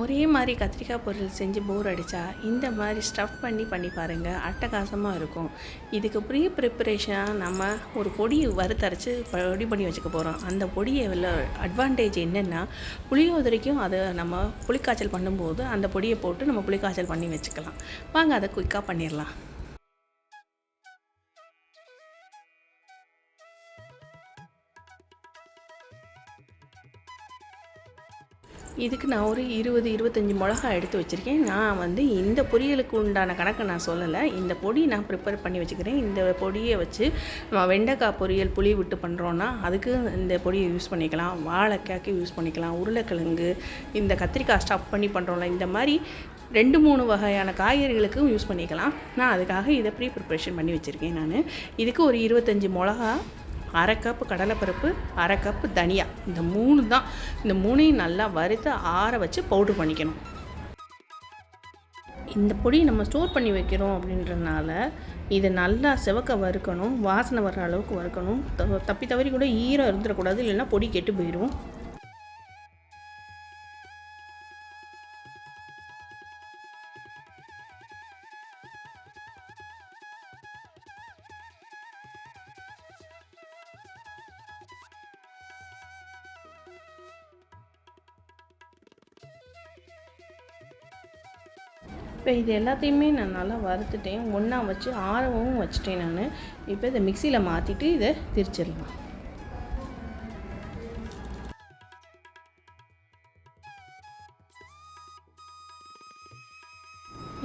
ஒரே மாதிரி கத்திரிக்காய் பொரியல் செஞ்சு போர் அடித்தா இந்த மாதிரி ஸ்டஃப் பண்ணி பண்ணி பாருங்கள் அட்டகாசமாக இருக்கும். இதுக்கு ப்ரீ ப்ரிப்பரேஷனாக நம்ம ஒரு பொடி வறுத்தரைச்சி பொடி பண்ணி வச்சுக்க போகிறோம் அந்த பொடியை உள்ள அட்வான்டேஜ் என்னென்னா புளியோதரைக்கும் அதை நம்ம புளிக்காய்ச்சல் பண்ணும்போது அந்த பொடியை போட்டு நம்ம புளிக்காய்ச்சல் பண்ணி வச்சுக்கலாம். வாங்க அதை குயிக்காக பண்ணிடலாம். இதுக்கு நான் ஒரு இருபது இருபத்தஞ்சி மிளகா எடுத்து வச்சுருக்கேன். நான் வந்து இந்த பொரியலுக்கு உண்டான கணக்கை நான் சொல்லலை. இந்த பொடி நான் ப்ரிப்பேர் பண்ணி வச்சுக்கிறேன். இந்த பொடியை வச்சு நம்ம வெண்டைக்காய் பொரியல் புளி விட்டு பண்ணுறோன்னா அதுக்கு இந்த பொடியை யூஸ் பண்ணிக்கலாம். வாழைக்காய்க்கு யூஸ் பண்ணிக்கலாம். உருளைக்கிழங்கு இந்த கத்திரிக்காய் ஸ்டஃப் பண்ணி பண்ணுறோம்ல இந்த மாதிரி ரெண்டு மூணு வகையான காய்கறிகளுக்கும் யூஸ் பண்ணிக்கலாம். நான் அதுக்காக இதை ப்ரீ ப்ரிப்ரேஷன் பண்ணி வச்சுருக்கேன் நான். இதுக்கு ஒரு இருபத்தஞ்சி மிளகா அரை கப்பு கடலைப்பருப்பு அரை கப்பு தனியா. இந்த மூணு தான். இந்த மூணையும் நல்லா வறுத்து ஆற வச்சு பவுட்ரு பண்ணிக்கணும். இந்த பொடி நம்ம ஸ்டோர் பண்ணி வைக்கிறோம் அப்படின்றனால இதை நல்லா செவக்க வறுக்கணும். வாசனை வர்ற அளவுக்கு வறுக்கணும். த- தப்பி தவறி கூட ஈரம் இருந்துடக்கூடாது. இல்லைன்னா பொடி கெட்டு போயிடும் இப்போ இது எல்லாத்தையுமே நான் நல்லா வறுத்துட்டேன். ஒன்றா வச்சு ஆரவும் வச்சுட்டேன் நான். இப்போ இதை மிக்சியில் மாற்றிட்டு இதை திரிச்சிடலாம்.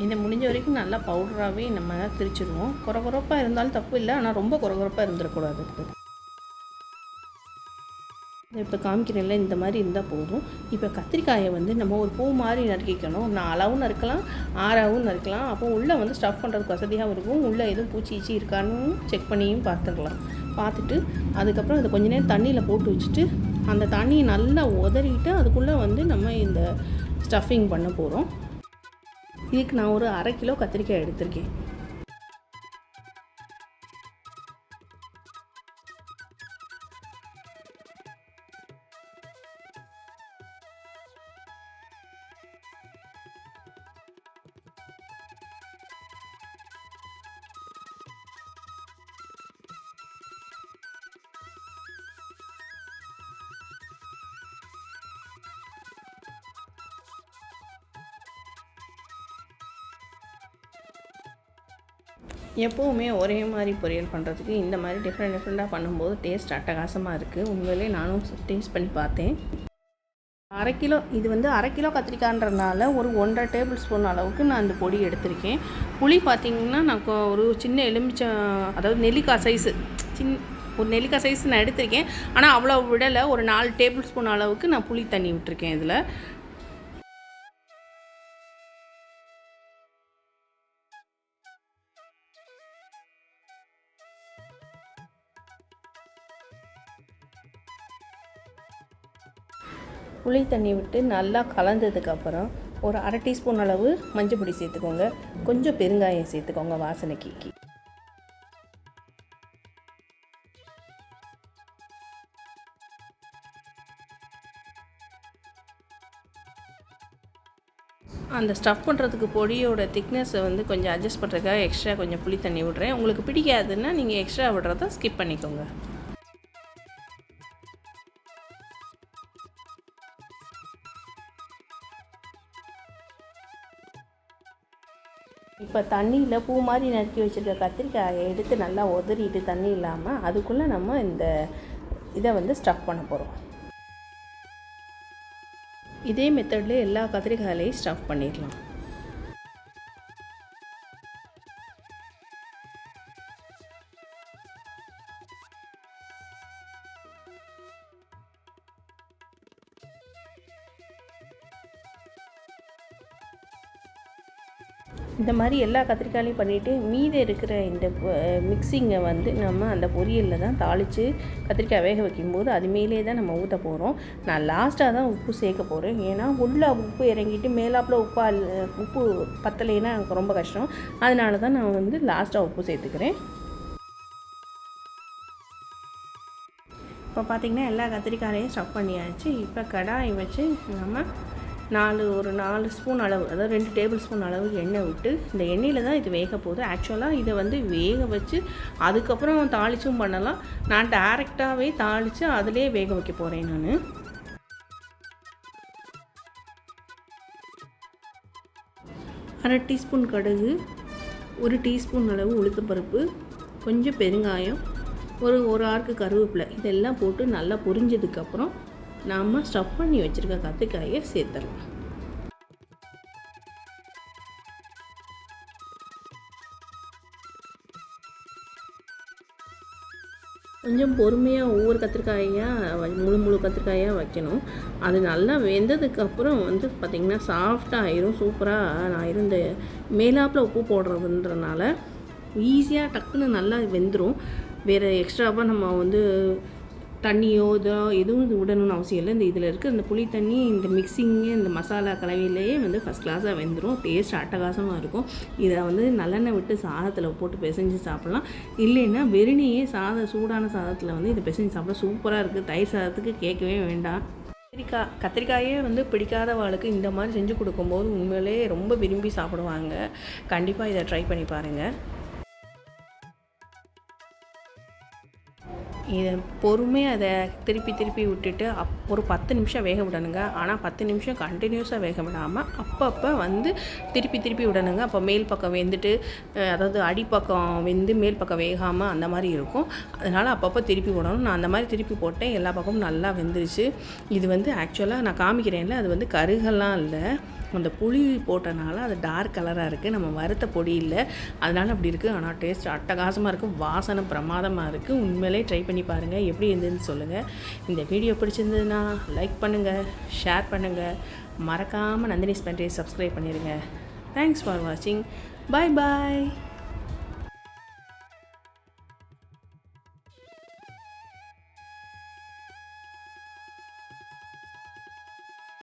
இதை முடிஞ்ச வரைக்கும் நல்லா பவுடராகவே நம்ம திரிச்சிடுவோம். குறகுறப்பாக இருந்தாலும் தப்பு இல்லை. ஆனால் ரொம்ப குறகுறப்பாக இருந்துடக்கூடாது. இப்போ காமிக்கிறேன்ல இந்த மாதிரி இருந்தால் போதும். இப்போ கத்திரிக்காயை வந்து நம்ம ஒரு பூ மாதிரி நறுக்கிக்கணும். நாலாவும் நறுக்கலாம் ஆறாவும் நறுக்கலாம். அப்போ உள்ளே வந்து ஸ்டஃப் பண்ணுறதுக்கு வசதியாக இருக்கும். உள்ளே எதுவும் பூச்சி ஈச்சி இருக்கான்னு செக் பண்ணியும் பார்த்துக்கலாம். பார்த்துட்டு அதுக்கப்புறம் அதை கொஞ்ச நேரம் தண்ணியில் போட்டு வச்சுட்டு அந்த தண்ணியை நல்லா உதறிட்டு அதுக்குள்ளே வந்து நம்ம இந்த ஸ்டஃபிங் பண்ண போகிறோம் இதுக்கு நான் ஒரு அரை கிலோ கத்திரிக்காய் எடுத்திருக்கேன். எப்போவுமே ஒரே மாதிரி பொரியல் பண்ணுறதுக்கு இந்த மாதிரி டிஃப்ரெண்ட் டிஃப்ரெண்ட்டாக பண்ணும்போது டேஸ்ட் அட்டகாசமாக இருக்குது உண்மையிலே நானும் டேஸ்ட் பண்ணி பார்த்தேன். அரை கிலோ இது வந்து அரை கிலோ கத்திரிக்காய்ன்றதுனால ஒரு ஒன்றரை டேபிள் ஸ்பூன் அளவுக்கு நான் இந்த பொடி எடுத்திருக்கேன். புளி பார்த்திங்கன்னா நான் ஒரு சின்ன எலுமிச்சம் அதாவது நெல்லிக்காய் சைஸு சின் ஒரு நெல்லிக்காய் சைஸ் நான் எடுத்திருக்கேன். ஆனால் அவ்வளோ விடலை. ஒரு நாலு டேபிள் ஸ்பூன் அளவுக்கு நான் புளி தண்ணி விட்டுருக்கேன் இதில். புளி தண்ணி விட்டு நல்லா கலந்ததுக்கப்புறம் ஒரு அரை டீஸ்பூன் அளவு மஞ்சள் பொடி சேர்த்துக்கோங்க. கொஞ்சம் பெருங்காயம் சேர்த்துக்கோங்க வாசனைக்கு. அந்த ஸ்டஃப் பண்ணுறதுக்கு பொடியோட திக்னஸை வந்து கொஞ்சம் அட்ஜஸ்ட் பண்ணுறதுக்காக எக்ஸ்ட்ரா கொஞ்சம் புளி தண்ணி விட்றேன். உங்களுக்கு பிடிக்காதுன்னா நீங்கள் எக்ஸ்ட்ரா விடுறத ஸ்கிப் பண்ணிக்கோங்க. இப்போ தண்ணியில் பூ மாதிரி நறுக்கி வச்சுருக்க கத்திரிக்காயை எடுத்து நல்லா உதறிட்டு தண்ணி இல்லாமல் அதுக்குள்ளே நம்ம இந்த இதை வந்து ஸ்டஃப் பண்ண போகிறோம் இதே மெத்தட்லேயே எல்லா கத்திரிக்காயிலையும் ஸ்டஃப் பண்ணிடலாம். இந்த மாதிரி எல்லா கத்திரிக்காயிலையும் பண்ணிவிட்டு மீதி இருக்கிற இந்த மிக்சிங்கை வந்து நம்ம அந்த பொரியலில் தான் தாளித்து கத்திரிக்காய் வேக வைக்கும்போது அது மேலே தான் நம்ம ஊற்ற போகிறோம் நான் லாஸ்ட்டாக தான் உப்பு சேர்க்க போகிறேன் ஏன்னா உள்ளே உப்பு இறங்கிட்டு மேலாப்பில் உப்பா உப்பு பத்தலைன்னா எனக்கு ரொம்ப கஷ்டம். அதனால தான் நான் வந்து லாஸ்ட்டாக உப்பு சேர்த்துக்கிறேன். இப்போ பார்த்திங்கன்னா எல்லா கத்திரிக்காயையும் ஸ்டஃப் பண்ணியாச்சு. இப்போ கடாய் வச்சு நம்ம நாலு ஒரு நாலு ஸ்பூன் அளவு அதாவது ரெண்டு டேபிள் ஸ்பூன் அளவு எண்ணெய் விட்டு இந்த எண்ணெயில் தான் இது வேக போகுது. ஆக்சுவலாக இதை வந்து வேக வச்சு அதுக்கப்புறம் தாளிச்சும் பண்ணலாம். நான் டேரெக்டாகவே தாளித்து அதிலே வேக வைக்க போகிறேன் நான். அரை டீஸ்பூன் கடுகு ஒரு டீஸ்பூன் அளவு உளுத்தப்பருப்பு கொஞ்சம் பெருங்காயம் ஒரு ஒரு ஆறுக்கு கருவேப்பிலை இதெல்லாம் போட்டு நல்லா பொரிஞ்சதுக்கப்புறம் நாம் ஸ்டஃப் பண்ணி வச்சுருக்க கத்திரிக்காயை சேர்த்துடலாம். கொஞ்சம் பொறுமையாக ஒவ்வொரு கத்திரிக்காயாக முழு முழு கத்திரிக்காயாக வைக்கணும். அது நல்லா வெந்ததுக்கப்புறம் வந்து பார்த்திங்கன்னா சாஃப்டாக ஆயிரும் சூப்பராக நான் இருந்த மேலாப்பில் உப்பு போடுறதுன்றனால ஈஸியாக டக்குன்னு நல்லா வெந்துடும் வேறு எக்ஸ்ட்ராவாக நம்ம வந்து தண்ணியோ இதோ எதுவும் விடணும்னு அவசியம் இல்லை. இந்த இதில் இருக்க இந்த புளி தண்ணி இந்த மிக்சிங்கு இந்த மசாலா கலவையிலேயே வந்து ஃபஸ்ட் கிளாஸாக வெந்துடும் டேஸ்ட் அட்டகாசமாக இருக்கும். இதை வந்து நல்லெண்ணெய் விட்டு சாதத்தில் போட்டு பிசைஞ்சு சாப்பிட்லாம். இல்லைன்னா வெறுனையே சாதம் சூடான சாதத்தில் வந்து இதை பிசைஞ்சு சாப்பிட சூப்பராக இருக்குது தயிர் சாதத்துக்கு கேட்கவே வேண்டாம். கத்திரிக்காய் கத்திரிக்காயே வந்து பிடிக்காதவாளுக்கு இந்த மாதிரி செஞ்சு கொடுக்கும்போது உண்மையிலே ரொம்ப விரும்பி சாப்பிடுவாங்க. கண்டிப்பாக இதை ட்ரை பண்ணி பாருங்கள் இதை பொறுமையாக அதை திருப்பி திருப்பி விட்டுட்டு அப் ஒரு பத்து நிமிஷம் வேக விடணுங்க. ஆனால் பத்து நிமிஷம் கண்டினியூஸாக வேக விடாமல் அப்பப்போ வந்து திருப்பி திருப்பி விடணுங்க. அப்போ மேல் பக்கம் வெந்துட்டு அதாவது அடிப்பக்கம் வெந்து மேல் பக்கம் வேகாமல் அந்த மாதிரி இருக்கும். அதனால் அப்பப்போ திருப்பி விடணும். நான் அந்த மாதிரி திருப்பி போட்டேன். எல்லா பக்கமும் நல்லா வெந்துருச்சு. இது வந்து ஆக்சுவலாக நான் காமிக்கிறேன்ல அது வந்து கருகெல்லாம் இல்லை. அந்த புளி போட்டனால அது டார்க் கலராக இருக்குது நம்ம வறுத்த பொடி இல்லை. அதனால் அப்படி இருக்குது ஆனால் டேஸ்ட் அட்டகாசமாக இருக்குது வாசனை பிரமாதமாக இருக்குது உண்மையிலே ட்ரை பண்ணி பாருங்கள் எப்படி இருந்ததுன்னு சொல்லுங்கள் இந்த வீடியோ பிடிச்சிருந்ததுன்னா லைக் பண்ணுங்கள் ஷேர் பண்ணுங்கள் மறக்காமல் நந்தினி ஸ்பெண்டே சப்ஸ்கிரைப் பண்ணிடுங்க தேங்க்ஸ் ஃபார் வாட்சிங் பாய் பாய்